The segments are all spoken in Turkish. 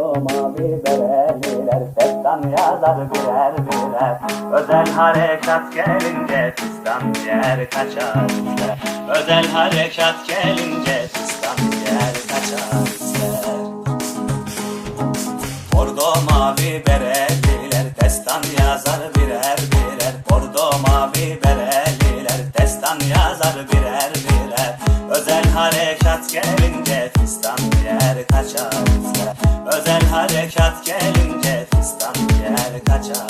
Bordo mavi bereliler Destan yazar birer birer Özel harekat gelince Fistan yer kaçar ister. Özel harekat gelince Fistan yer kaçar ister. Bordo mavi bereliler Destan yazar birer birer Bordo mavi bereliler harekat gelince Fistan yer kaçar Özel harekat gelince Fistan yer kaçar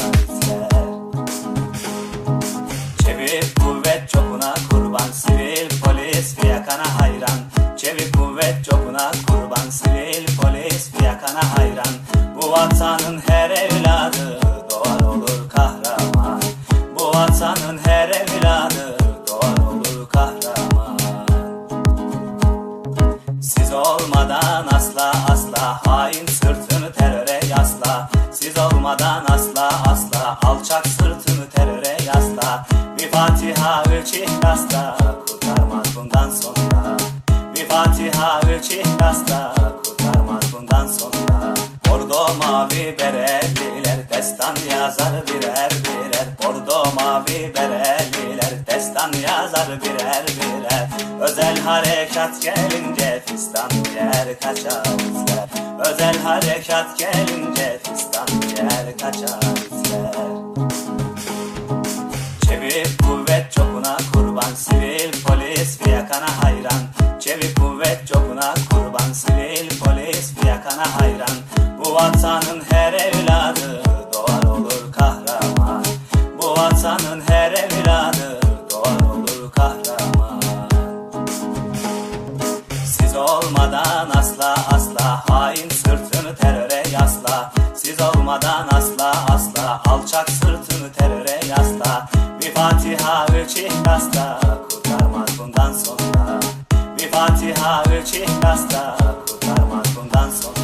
Çevik kuvvet çokuna kurban Sivil polis fiyakana hayran. Çevik kuvvet çokuna kurban Sivil polis fiyakana hayran. Bu vatanın her evladı siz olmadan asla asla. Hain sırtını teröre yasla. Siz olmadan asla asla. Alçak sırtını teröre yasla. Bir Fatiha üç ihlasla kurtarmaz bundan sonra. Bir Fatiha üç ihlasla kurtarmaz bundan sonra. Bordo mavi bereliler destan yazar birer birer Bordo mavi bereliler destan yazar birer birer. Özel harekat gelince fistan yer kaçar Özel harekat gelince fistan yer kaçar Çevik kuvvet çokuna kurban Sivil polis fiyakana hayran. Çevik kuvvet çokuna kurban Sivil polis fiyakana hayran. Bu vatanın her evladı Doğar olur asla asla. Hain sırtını teröre yasla. Siz olmadan asla asla. Alçak sırtını teröre yasla. Bir Fatiha üç ihlasla kurtarmaz bundan sonra. Bir Fatiha üç ihlasla kurtarmaz bundan sonra